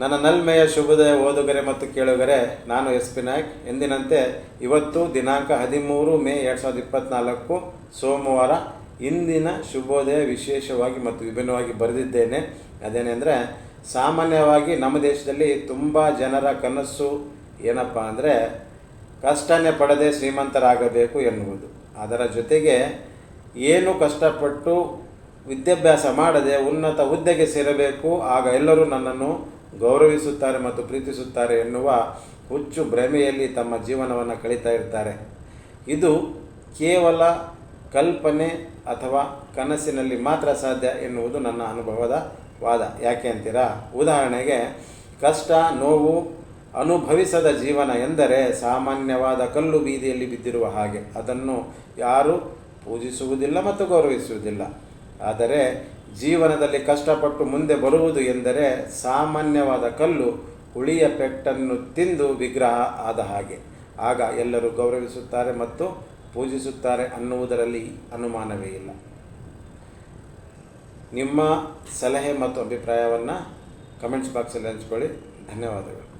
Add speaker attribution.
Speaker 1: ನನ್ನ ನಲ್ಮೆಯ ಶುಭೋದಯ ಓದುಗರೆ ಮತ್ತು ಕೇಳುಗರೆ, ನಾನು ಎಸ್ ಪಿ ನಾಯ್ಕ್. ಎಂದಿನಂತೆ ಇವತ್ತು ದಿನಾಂಕ ಹದಿಮೂರು ಮೇ ಎರಡು ಸಾವಿರದ ಇಪ್ಪತ್ತ್ನಾಲ್ಕು ಸೋಮವಾರ ಇಂದಿನ ಶುಭೋದಯ ವಿಶೇಷವಾಗಿ ಮತ್ತು ವಿಭಿನ್ನವಾಗಿ ಬರೆದಿದ್ದೇನೆ. ಅದೇನೆಂದರೆ ಸಾಮಾನ್ಯವಾಗಿ ನಮ್ಮ ದೇಶದಲ್ಲಿ ತುಂಬ ಜನರ ಕನಸು ಏನಪ್ಪ ಅಂದರೆ, ಕಷ್ಟನೇ ಪಡದೆ ಶ್ರೀಮಂತರಾಗಬೇಕು ಎನ್ನುವುದು. ಅದರ ಜೊತೆಗೆ ಏನು ಕಷ್ಟಪಟ್ಟು ವಿದ್ಯಾಭ್ಯಾಸ ಮಾಡದೆ ಉನ್ನತ ಹುದ್ದೆಗೆ ಸೇರಬೇಕು, ಆಗ ಎಲ್ಲರೂ ನನ್ನನ್ನು ಗೌರವಿಸುತ್ತಾರೆ ಮತ್ತು ಪ್ರೀತಿಸುತ್ತಾರೆ ಎನ್ನುವ ಹುಚ್ಚು ಭ್ರಮೆಯಲ್ಲಿ ತಮ್ಮ ಜೀವನವನ್ನು ಕಳೀತಾ ಇರ್ತಾರೆ. ಇದು ಕೇವಲ ಕಲ್ಪನೆ ಅಥವಾ ಕನಸಿನಲ್ಲಿ ಮಾತ್ರ ಸಾಧ್ಯ ಎನ್ನುವುದು ನನ್ನ ಅನುಭವದ ವಾದ. ಯಾಕೆ ಅಂತೀರಾ? ಉದಾಹರಣೆಗೆ, ಕಷ್ಟ, ನೋವು ಅನುಭವಿಸದ ಜೀವನ ಎಂದರೆ ಸಾಮಾನ್ಯವಾದ ಕಲ್ಲು ಬೀದಿಯಲ್ಲಿ ಬಿದ್ದಿರುವ ಹಾಗೆ. ಅದನ್ನು ಯಾರು ಪೂಜಿಸುವುದಿಲ್ಲ ಮತ್ತು ಗೌರವಿಸುವುದಿಲ್ಲ. ಆದರೆ ಜೀವನದಲ್ಲಿ ಕಷ್ಟಪಟ್ಟು ಮುಂದೆ ಬರುವುದು ಎಂದರೆ ಸಾಮಾನ್ಯವಾದ ಕಲ್ಲು ಹುಳಿಯ ಪೆಟ್ಟನ್ನು ತಿಂದು ವಿಗ್ರಹ ಆದ ಹಾಗೆ. ಆಗ ಎಲ್ಲರೂ ಗೌರವಿಸುತ್ತಾರೆ ಮತ್ತು ಪೂಜಿಸುತ್ತಾರೆ ಅನ್ನುವುದರಲ್ಲಿ ಅನುಮಾನವೇ ಇಲ್ಲ. ನಿಮ್ಮ ಸಲಹೆ ಮತ್ತು ಅಭಿಪ್ರಾಯವನ್ನು ಕಮೆಂಟ್ಸ್ ಬಾಕ್ಸಲ್ಲಿ ಹಂಚ್ಕೊಳ್ಳಿ. ಧನ್ಯವಾದಗಳು.